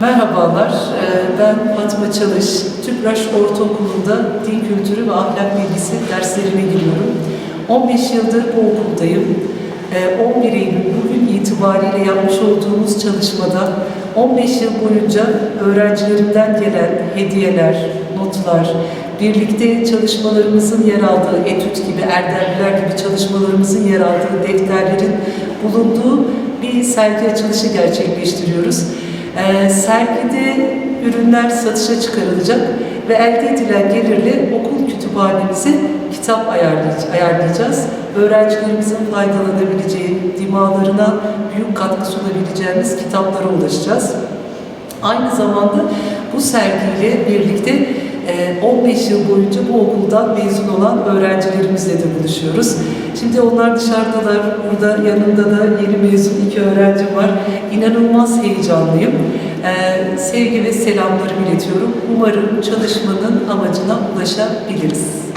Merhabalar, ee, ben Fatma Çalış. Tüpraş Ortaokulu'nda din kültürü ve ahlak bilgisi derslerine giriyorum. 15 yıldır bu okuldayım. Ee, 11 Eylül bugün itibariyle yapmış olduğumuz çalışmada 15 yıl boyunca öğrencilerimden gelen hediyeler, notlar, birlikte çalışmalarımızın yer aldığı etüt gibi, erdemliler gibi çalışmalarımızın yer aldığı defterlerin bulunduğu bir sergi açılışı gerçekleştiriyoruz. Ee, sergide ürünler satışa çıkarılacak ve elde edilen gelirle okul kütüphanemize kitap ayarlay- ayarlayacağız. Öğrencilerimizin faydalanabileceği, dimalarına büyük katkı sunabileceğimiz kitaplara ulaşacağız. Aynı zamanda bu sergiyle birlikte e, 15 yıl boyunca bu okuldan mezun olan öğrencilerimizle de buluşuyoruz. Şimdi onlar dışarıdalar, burada yanımda da yeni mezun iki öğrencim var. İnanılmaz heyecanlıyım. E, Sevgi ve selamlarımı iletiyorum. Umarım çalışmanın amacına ulaşabiliriz.